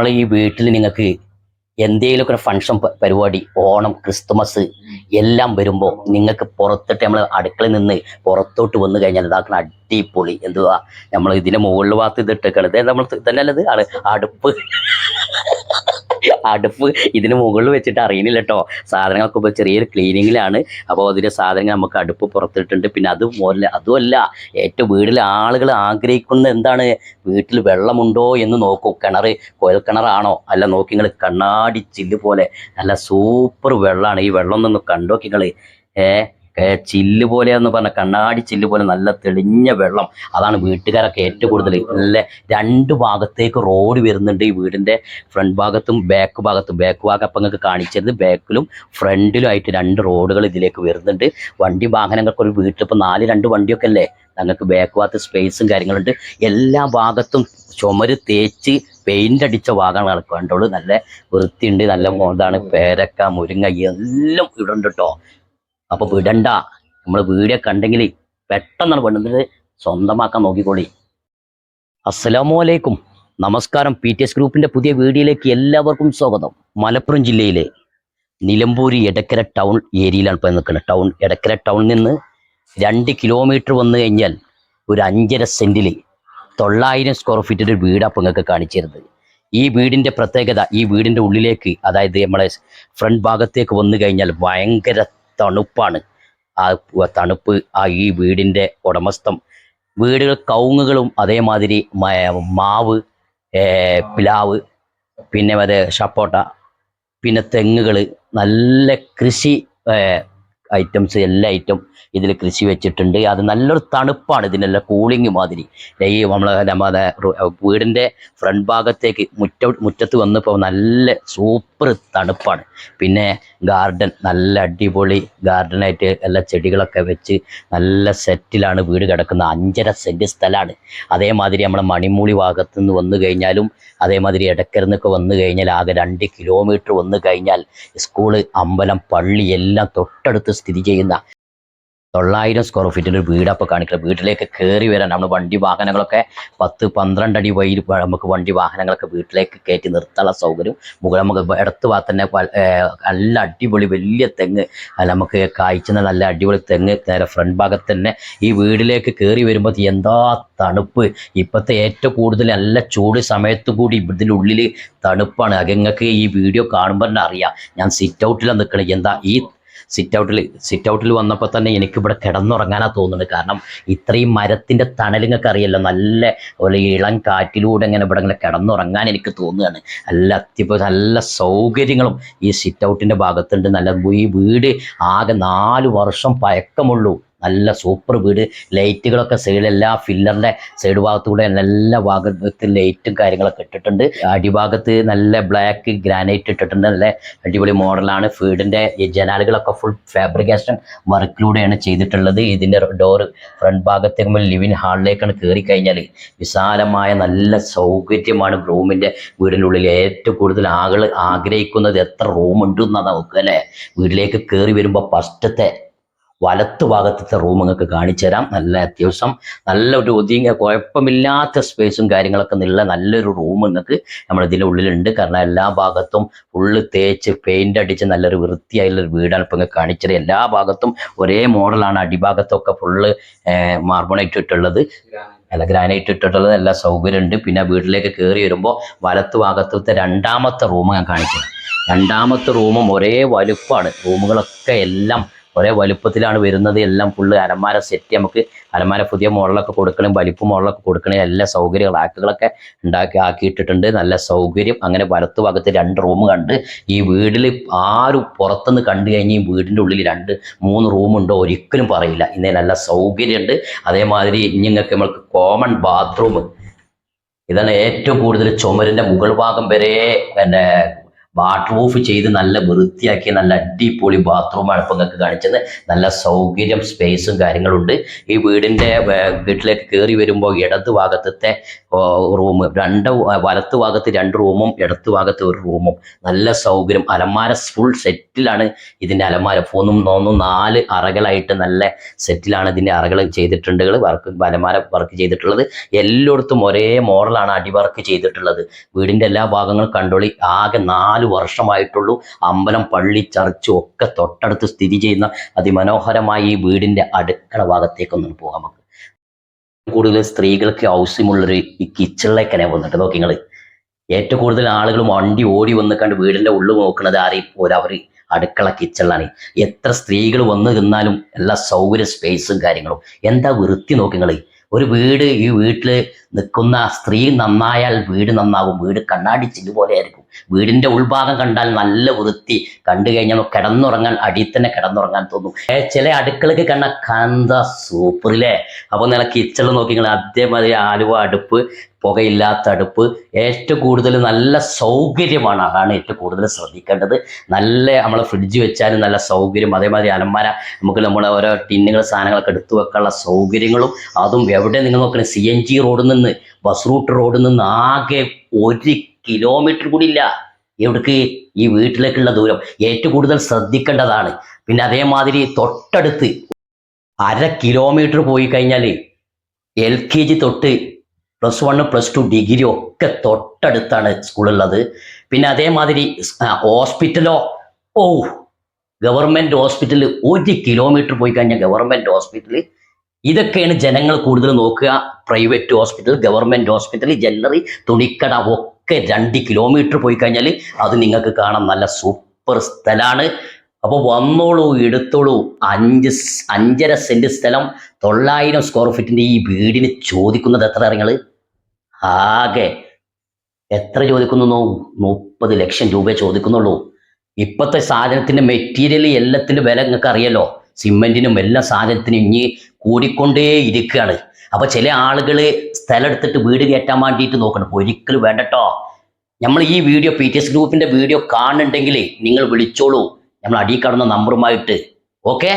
നമ്മൾ ഈ വീട്ടിൽ നിങ്ങൾക്ക് എന്തെങ്കിലുമൊക്കെ ഒരു ഫംഗ്ഷൻ പരിപാടി ഓണം ക്രിസ്തുമസ് എല്ലാം വരുമ്പോൾ നിങ്ങൾക്ക് പുറത്തിട്ട് നമ്മൾ അടുക്കളയിൽ നിന്ന് പുറത്തോട്ട് വന്നു കഴിഞ്ഞാൽ ഇതാക്കണ അടിപൊളി. എന്തുവാ? നമ്മൾ ഇതിന്റെ മുകളിൽ ഭാഗത്ത് ഇതിട്ടേക്കണത് നമ്മൾ തന്നെയല്ലത് അടുപ്പ്. അടുപ്പ് ഇതിന് മുകളിൽ വെച്ചിട്ട് അറിയണില്ല കേട്ടോ സാധനങ്ങളൊക്കെ ഇപ്പോൾ ചെറിയൊരു ക്ലീനിങ്ങിലാണ് അപ്പോൾ അതിന്റെ സാധനങ്ങൾ നമുക്ക് അടുപ്പ് പുറത്തിട്ടുണ്ട് പിന്നെ അത് അതുമല്ല ഏറ്റവും വീട്ടിലെ ആളുകൾ ആഗ്രഹിക്കുന്ന എന്താണ്? വീട്ടിൽ വെള്ളമുണ്ടോ എന്ന് നോക്കും. കിണർ കുഴൽ കിണറാണോ? അല്ല നോക്കി നിങ്ങൾ കണ്ണാടി ചില്ല് പോലെ നല്ല സൂപ്പർ വെള്ളമാണ്. ഈ വെള്ളം ഒന്ന് കണ്ടോക്കി നിങ്ങൾ ഏഹ് ചില്ല് പോലെ എന്ന് പറഞ്ഞ കണ്ണാടി ചില്ല് പോലെ നല്ല തെളിഞ്ഞ വെള്ളം. അതാണ് വീട്ടുകാരൊക്കെ ഏറ്റവും കൂടുതൽ നല്ല രണ്ട് ഭാഗത്തേക്ക് റോഡ് വരുന്നുണ്ട് ഈ വീടിന്റെ ഫ്രണ്ട് ഭാഗത്തും ബാക്ക് ഭാഗത്തും. ബാക്ക് ഭാഗം അപ്പം നിങ്ങൾക്ക് കാണിച്ചത് ബാക്കിലും ഫ്രണ്ടിലും ആയിട്ട് രണ്ട് റോഡുകൾ ഇതിലേക്ക് വരുന്നുണ്ട്. വണ്ടി വാഹനങ്ങൾക്ക് ഒരു വീട്ടിൽ ഇപ്പോൾ നാല് രണ്ട് വണ്ടിയൊക്കെ അല്ലേ? ഞങ്ങൾക്ക് ബാക്ക് ഭാഗത്ത് സ്പേസും കാര്യങ്ങളുണ്ട്. എല്ലാ ഭാഗത്തും ചുമര് തേച്ച് പെയിന്റ് അടിച്ച ഭാഗങ്ങളാണ് കണ്ടോളൂ. നല്ല വൃത്തിയുണ്ട് നല്ല ഇതാണ് പേരക്ക മുരിങ്ങ എല്ലാം ഇവിടെ ഉണ്ട് കേട്ടോ അപ്പൊ വിടണ്ട. നമ്മൾ വീഡിയോ കണ്ടെങ്കിൽ പെട്ടെന്ന് വേണ്ടത് സ്വന്തമാക്കാൻ നോക്കിക്കോളി. അസ്സലാമു അലൈക്കും നമസ്കാരം. പി ടി എസ് ഗ്രൂപ്പിന്റെ പുതിയ വീഡിയോയിലേക്ക് എല്ലാവർക്കും സ്വാഗതം. മലപ്പുറം ജില്ലയിലെ നിലമ്പൂരി എടക്കര ടൗൺ ഏരിയയിലാണ് ഇപ്പോൾ നിൽക്കുന്നത്. ടൗൺ എടക്കര ടൗണിൽ നിന്ന് രണ്ട് കിലോമീറ്റർ വന്നു കഴിഞ്ഞാൽ ഒരു അഞ്ചര സെന്റിൽ തൊള്ളായിരം സ്ക്വയർ ഫീറ്റ് ഒരു വീടാണ് നിങ്ങൾക്ക് കാണിച്ചിരുന്നത്. ഈ വീടിന്റെ പ്രത്യേകത ഈ വീടിന്റെ ഉള്ളിലേക്ക് അതായത് നമ്മളെ ഫ്രണ്ട് ഭാഗത്തേക്ക് വന്നു കഴിഞ്ഞാൽ ഭയങ്കര തണുപ്പാണ്. ആ തണുപ്പ് ആ ഈ വീടിന്റെ ഉടമസ്ഥം വീടുകൾ കൗങ്ങുകളും അതേമാതിരി മാവ് പിലാവ് പിന്നെ അത് സപ്പോട്ട പിന്നെ തെങ്ങുകൾ നല്ല കൃഷി ഐറ്റംസ് എല്ലാ ഐറ്റം ഇതിൽ കൃഷി വെച്ചിട്ടുണ്ട്. അത് നല്ലൊരു തണുപ്പാണ് ഇതിനെല്ലാം കൂളിംഗ് മാതിരി. ഈ നമ്മളെ നമ്മുടെ വീടിന്റെ ഫ്രണ്ട് ഭാഗത്തേക്ക് മുറ്റ മുറ്റത്ത് വന്നപ്പോൾ നല്ല സൂപ്പർ തണുപ്പാണ്. പിന്നെ ഗാർഡൻ നല്ല അടിപൊളി ഗാർഡനായിട്ട് എല്ലാ ചെടികളൊക്കെ വെച്ച് നല്ല സെറ്റിലാണ് വീട് കിടക്കുന്നത്. അഞ്ചര സെന്റ് സ്ഥലമാണ് അതേമാതിരി നമ്മളെ മണിമൂളി ഭാഗത്തു നിന്ന് വന്നു കഴിഞ്ഞാലും അതേമാതിരി ഇടക്കരന്നൊക്കെ വന്നു കഴിഞ്ഞാൽ ആകെ രണ്ട് കിലോമീറ്റർ വന്നു കഴിഞ്ഞാൽ സ്കൂൾ അമ്പലം പള്ളി എല്ലാം തൊട്ടടുത്ത് സ്ഥിതി ചെയ്യുന്ന തൊള്ളായിരം സ്ക്വയർ ഫീറ്റിന്റെ ഒരു വീടപ്പോൾ കാണിക്കുന്നത് വീട്ടിലേക്ക് കയറി വരാൻ നമ്മൾ വണ്ടി വാഹനങ്ങളൊക്കെ പത്ത് പന്ത്രണ്ട് അടി വഴി നമുക്ക് വണ്ടി വാഹനങ്ങളൊക്കെ വീട്ടിലേക്ക് കയറ്റി നിർത്താനുള്ള സൗകര്യം. മുകളിൽ നമുക്ക് ഇടത്ത് ഭാഗത്ത് തന്നെ നല്ല അടിപൊളി വലിയ തെങ്ങ്. അല്ല നമുക്ക് കായ്ച്ചുന്ന നല്ല അടിപൊളി തെങ്ങ്. നേരെ ഫ്രണ്ട് ഭാഗത്ത് തന്നെ ഈ വീടിലേക്ക് കയറി വരുമ്പോൾ എന്താ തണുപ്പ്. ഇപ്പോഴത്തെ ഏറ്റവും കൂടുതൽ നല്ല ചൂട് സമയത്ത് കൂടി ഇതിനുള്ളിൽ തണുപ്പാണ്. അത് ഈ വീഡിയോ കാണുമ്പോൾ തന്നെ അറിയാം. ഞാൻ സിറ്റ് ഔട്ടിലാണ് നിൽക്കണത് എന്താ ഈ സിറ്റ് ഔട്ടിൽ സിറ്റ് ഔട്ടിൽ വന്നപ്പോൾ തന്നെ എനിക്ക് ഇവിടെ കിടന്നുറങ്ങാനാ തോന്നുന്നത്. കാരണം ഇത്രയും മരത്തിന്റെ തണലിങ്ങൾക്ക് അറിയല്ലോ നല്ല ഒരു ഇളം കാറ്റിലൂടെ ഇങ്ങനെ ഇവിടെ ഇങ്ങനെ കിടന്നുറങ്ങാൻ എനിക്ക് തോന്നുകയാണ്. നല്ല അത്യുപ നല്ല സൗകര്യങ്ങളും ഈ സിറ്റ് ഔട്ടിന്റെ ഭാഗത്തുണ്ട്. നല്ല ഈ വീട് ആകെ നാല് വർഷം പഴക്കമുള്ളൂ. നല്ല സൂപ്പർ വീട്. ലൈറ്റുകളൊക്കെ സൈഡ് എല്ലാ ഫില്ലറിന്റെ സൈഡ് ഭാഗത്തൂടെ നല്ല ഭാഗത്ത് ലൈറ്റും കാര്യങ്ങളൊക്കെ ഇട്ടിട്ടുണ്ട്. അടിഭാഗത്ത് നല്ല ബ്ലാക്ക് ഗ്രാനൈറ്റ് ഇട്ടിട്ടുണ്ട്. നല്ല അടിപൊളി മോഡലാണ് വീടിന്റെ ഈ ജനാലുകളൊക്കെ ഫുൾ ഫാബ്രിക്കേഷൻ വർക്കിലൂടെയാണ് ചെയ്തിട്ടുള്ളത്. ഇതിന്റെ ഡോറ് ഫ്രണ്ട് ഭാഗത്തേക്ക് ലിവിൻ ഹാളിലേക്കാണ് കയറി കഴിഞ്ഞാൽ വിശാലമായ നല്ല സൗകര്യമാണ് റൂമിന്റെ വീടിന്റെ ഉള്ളിൽ ഏറ്റവും കൂടുതൽ ആളുകൾ ആഗ്രഹിക്കുന്നത് എത്ര റൂം ഉണ്ടെന്ന് എന്നാണ് നോക്കുക അല്ലേ? വീട്ടിലേക്ക് കയറി വരുമ്പോൾ ഫസ്റ്റത്തെ വലത്ത് ഭാഗത്തെ റൂം നിങ്ങൾക്ക് കാണിച്ചു തരാം. നല്ല അത്യാവശ്യം നല്ല ഒരു ഒതുങ്ങിയ കുഴപ്പമില്ലാത്ത സ്പേസും കാര്യങ്ങളൊക്കെ ഉള്ള നല്ലൊരു റൂം നിങ്ങൾക്ക് നമ്മുടെ ഇതിന്റെ ഉള്ളിലുണ്ട്. കാരണം എല്ലാ ഭാഗത്തും ഫുള്ള് തേച്ച് പെയിന്റ് അടിച്ച് നല്ലൊരു വൃത്തിയായുള്ളൊരു വീടാണ് ഇപ്പം നിങ്ങൾക്ക് കാണിച്ചത് എല്ലാ ഭാഗത്തും ഒരേ മോഡലാണ് അടിഭാഗത്തൊക്കെ ഫുള്ള് മാർബണൈറ്റ് ഇട്ടുള്ളത് അല്ല ഗ്രാനൈറ്റ് ഇട്ടിട്ടുള്ളത്. എല്ലാ സൗകര്യമുണ്ട്. പിന്നെ വീട്ടിലേക്ക് കയറി വരുമ്പോൾ വലത്ത് ഭാഗത്തത്തെ രണ്ടാമത്തെ റൂം ഞാൻ കാണിച്ചു രണ്ടാമത്തെ റൂമും ഒരേ വലുപ്പമാണ് റൂമുകളൊക്കെ എല്ലാം ഒരേ വലുപ്പത്തിലാണ് വരുന്നത്. എല്ലാം ഫുള്ള് അലമാര സെറ്റ് നമുക്ക് അലമാര പുതിയ മോഡലൊക്കെ കൊടുക്കണേ വലിപ്പം മോഡലൊക്കെ കൊടുക്കണേ എല്ലാ സൗകര്യങ്ങൾ റാക്കുകളൊക്കെ ഉണ്ടാക്കി ആക്കിയിട്ടിട്ടുണ്ട്. നല്ല സൗകര്യം. അങ്ങനെ വലത്ത് ഭാഗത്ത് രണ്ട് റൂം കണ്ട് ഈ വീട്ടിൽ ആരും പുറത്തുനിന്ന് കണ്ടു കഴിഞ്ഞ് ഈ വീടിന്റെ ഉള്ളിൽ രണ്ട് മൂന്ന് റൂമുണ്ടോ ഒരിക്കലും പറയില്ല. ഇന്നേ നല്ല സൗകര്യമുണ്ട്. അതേമാതിരി ഇനി നിങ്ങൾക്ക് നമ്മൾക്ക് കോമൺ ബാത്റൂം ഇതാണ് ഏറ്റവും കൂടുതൽ ചുമരിന്റെ മുകൾ ഭാഗം വരെ പിന്നെ വാട്ടർ പ്രൂഫ് ചെയ്ത് നല്ല വൃത്തിയാക്കി നല്ല അടിപൊളി ബാത്റൂമാണ് ഇപ്പം നിങ്ങൾക്ക് കാണിച്ചത്. നല്ല സൗകര്യം സ്പേസും കാര്യങ്ങളുണ്ട്. ഈ വീടിന്റെ വേ- വീട്ടിലേക്ക് കയറി വരുമ്പോൾ ഇടത് ഭാഗത്തെ റൂം രണ്ട് വലത്ത് ഭാഗത്ത് രണ്ട് റൂമും ഇടത്ത് ഭാഗത്ത് ഒരു റൂമും നല്ല സൗകര്യം. അലമാര ഫുൾ സെറ്റിലാണ് ഇതിന്റെ അലമാര. മൂന്നും മൂന്നും നാല് അറകളായിട്ട് നല്ല സെറ്റിലാണ് ഇതിന്റെ അറകൾ ചെയ്തിട്ടുണ്ട്. വർക്ക് അലമാര വർക്ക് ചെയ്തിട്ടുള്ളത്. എല്ലായിടത്തും ഒരേ മോഡലാണ് അടിവർക്ക് ചെയ്തിട്ടുള്ളത്. വീടിന്റെ എല്ലാ ഭാഗങ്ങളും കണ്ടോളി. ആകെ നാല് വർഷമായിട്ടുള്ളൂ. അമ്പലം പള്ളി ചർച്ചും ഒക്കെ തൊട്ടടുത്ത് സ്ഥിതി ചെയ്യുന്ന അതിമനോഹരമായ ഈ വീടിന്റെ അടുക്കള ഭാഗത്തേക്കൊന്നും പോകാം നമുക്ക്. കൂടുതൽ സ്ത്രീകൾക്ക് ആവശ്യമുള്ളൊരു ഈ കിച്ചണിലേക്കനെ വന്നിട്ട് നോക്കി നിങ്ങൾ ഏറ്റവും കൂടുതൽ ആളുകൾ വണ്ടി ഓടി വന്ന് കണ്ട് വീടിന്റെ ഉള്ളു നോക്കുന്നത് ആരെയും പോരാ അവർ അടുക്കള കിച്ചണിലാണ്. എത്ര സ്ത്രീകൾ വന്ന് നിന്നാലും എല്ലാ സൗകര്യ സ്പേസും കാര്യങ്ങളും. എന്താ വൃത്തി നോക്കി നിങ്ങൾ ഒരു വീട് ഈ വീട്ടിൽ നിൽക്കുന്ന സ്ത്രീ നന്നായാൽ വീട് നന്നാകും. വീട് കണ്ണാടി ചില്ല് പോലെ ആയിരിക്കും. വീടിന്റെ ഉൾഭാഗം കണ്ടാൽ നല്ല വൃത്തി. കണ്ടു കഴിഞ്ഞാൽ കിടന്നുറങ്ങാൻ അടിയിൽ തന്നെ കിടന്നുറങ്ങാൻ തോന്നും. ചില അടുക്കളക്ക് കണ്ട കന്ത സൂപ്പറില്ലേ അപ്പോൾ നല്ല കിച്ചണിൽ നോക്കിങ്ങൾ അതേമാതിരി ആലുവ അടുപ്പ് പുകയില്ലാത്ത അടുപ്പ്. ഏറ്റവും കൂടുതൽ നല്ല സൗകര്യമാണ് അതാണ് ഏറ്റവും കൂടുതൽ ശ്രദ്ധിക്കേണ്ടത്. നല്ല നമ്മൾ ഫ്രിഡ്ജ് വെച്ചാലും നല്ല സൗകര്യം. അതേമാതിരി അലമാര നമുക്ക് നമ്മൾ ഓരോ ടിന്നുകൾ സാധനങ്ങളൊക്കെ എടുത്തു വെക്കാനുള്ള സൗകര്യങ്ങളും. അതും എവിടെ നിങ്ങൾ നോക്കണേ? സി എൻ ജി റോഡിൽ നിന്ന് ബസ് റൂട്ട് റോഡിൽ നിന്ന് ആകെ ഒരു കിലോമീറ്റർ കൂടി ഇല്ല. എവിടേക്ക്? ഈ വീട്ടിലേക്കുള്ള ദൂരം. ഏറ്റവും കൂടുതൽ ശ്രദ്ധിക്കേണ്ടതാണ്. പിന്നെ അതേമാതിരി തൊട്ടടുത്ത് അര കിലോമീറ്റർ പോയി കഴിഞ്ഞാൽ എൽ കെ ജി തൊട്ട് plus one plus two degree ഒക്കെ തൊട്ടടുത്താണ് സ്കൂളുള്ളത്. പിന്നെ അതേമാതിരി ഹോസ്പിറ്റലോ ഓ ഗവൺമെന്റ് ഹോസ്പിറ്റൽ ഒരു കിലോമീറ്റർ പോയി കഴിഞ്ഞാൽ ഗവൺമെന്റ് ഹോസ്പിറ്റൽ ഇതൊക്കെയാണ് ജനങ്ങൾ കൂടുതൽ നോക്കുക. പ്രൈവറ്റ് ഹോസ്പിറ്റൽ ഗവൺമെന്റ് ഹോസ്പിറ്റൽ ജനറി തുണിക്കട ഒക്കെ രണ്ട് കിലോമീറ്റർ പോയി കഴിഞ്ഞാൽ അത് നിങ്ങൾക്ക് കാണാൻ നല്ല സൂപ്പർ സ്ഥലമാണ് അപ്പോൾ വന്നോളൂ എടുത്തോളൂ. അഞ്ച് അഞ്ചര സെന്റ് സ്ഥലം തൊള്ളായിരം സ്ക്വയർ ഫീറ്റിന്റെ ഈ വീടിന് ചോദിക്കുന്നത് എത്ര അറിയങ്ങൾ? ആകെ എത്ര ചോദിക്കുന്നു? മുപ്പത് ലക്ഷം രൂപ ചോദിക്കുന്നുള്ളൂ. ഇപ്പോഴത്തെ സാധനത്തിന്റെ മെറ്റീരിയൽ എല്ലാത്തിന്റെ വില നിങ്ങൾക്ക് അറിയാലോ? സിമെന്റിനും എല്ലാ സാധനത്തിനും ഇനി കൂടിക്കൊണ്ടേ ഇരിക്കുകയാണ്. അപ്പൊ ചില ആളുകൾ സ്ഥലം എടുത്തിട്ട് വീട് കയറ്റാൻ വേണ്ടിയിട്ട് നോക്കണം. ഒരിക്കലും വേണ്ടട്ടോ നമ്മൾ ഈ വീഡിയോ പി ടി എസ് ഗ്രൂപ്പിന്റെ വീഡിയോ കാണുന്നുണ്ടെങ്കിൽ നിങ്ങൾ വിളിച്ചോളൂ. നമ്മൾ അടിയിൽ കടന്ന നമ്പറുമായിട്ട് ഓക്കെ